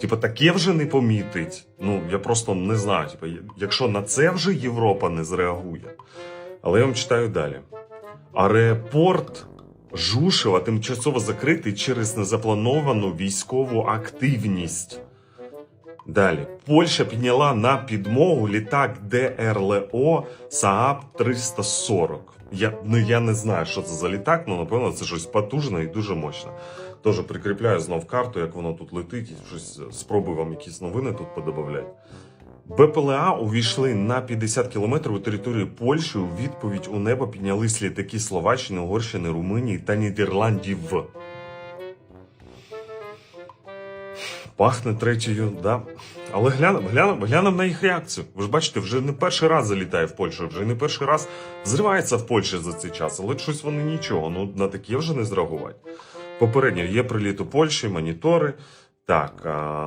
Типа, таке вже не помітить. Ну, я просто не знаю. Типа, якщо на це вже Європа не зреагує. Але я вам читаю далі. Аеропорт Жушева тимчасово закритий через незаплановану військову активність. Далі. Польща підняла на підмогу літак ДРЛО Saab 340. Я, ну, я не знаю, що це за літак, але напевно це щось потужне і дуже мощне. Тож прикріпляю знов карту, як воно тут летить, і щось е, спробую вам якісь новини тут подобавляти. БПЛА увійшли на 50 кілометрів у територію Польщі. У відповідь у небо піднялись літаки Словаччини, Угорщини, Румунії та Нідерландів. Пахне третьою, да. Але глянемо, глянемо, глянемо на їх реакцію. Ви ж бачите, вже не перший раз залітає в Польщу, вже не перший раз взривається в Польщі за цей час, але щось вони нічого. Ну на таке вже не зреагувати. Попередньо є приліт у Польщі, монітори. Так. А...